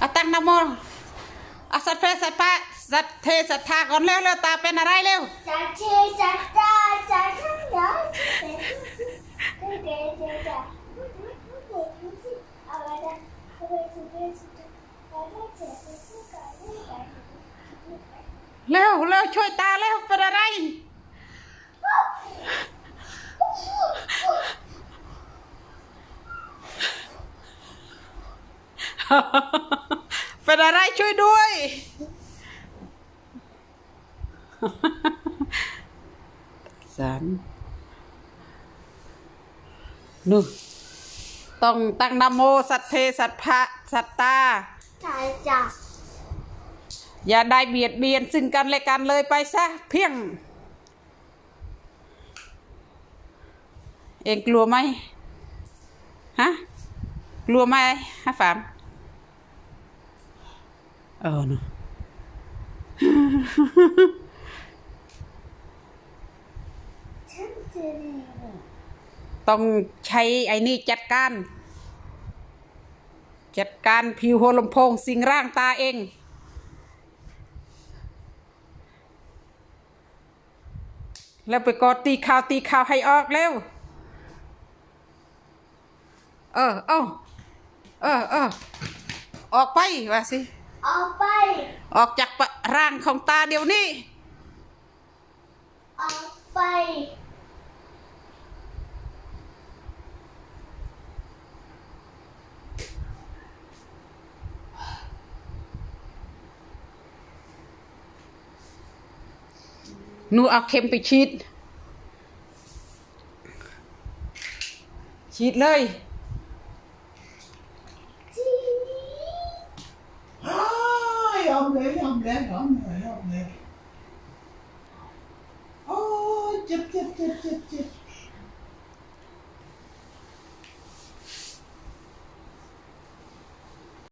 เอาตั้งนโมเอาสัตว์เพศสัตว์พะสัตว์เทสัตว์ทาก่อนเร็วเร็วตาเป็นอะไรเร็วสัตว์เทสัตว์ตาสัตว์ทั้งหลายเด็กเด็กเด็กเด็กอะไรนะเอาไปสุดเลยสุดเลยเอาเร็วเร็วช่วยตาเร็วเป็นอะไร เป็นอะไรช่วยด้วย สามนู่นต้องตั้งนะโมสัตว์เพสัตว์พระสัตตาใช่จ้ะอย่าได้เบียดเบียนซึ่งกันและกันเลยไปซะเพียง เองกลัวไหมฮะ กลัวไหมฮะฝาม เออเนอะต้องใช้ไอ้นี่จัดการ จัดการผิวหัวลำโพงสิ่งร่างตาเองแล้วไปกอดตีข่าวตีข่าวให้ออกเร็ว เออ เออเออ เออ ออกไปว่าสิ เอาไป ออกจากร่างของตาเดี๋ยวนี้เอาไป หนูเอาเข็มไปฉีดฉีดเลย เลยยอมแล้วยอมเลยยอมเลยโอ้เจ็บเจ็บเจ็บเจ็บเจ็บ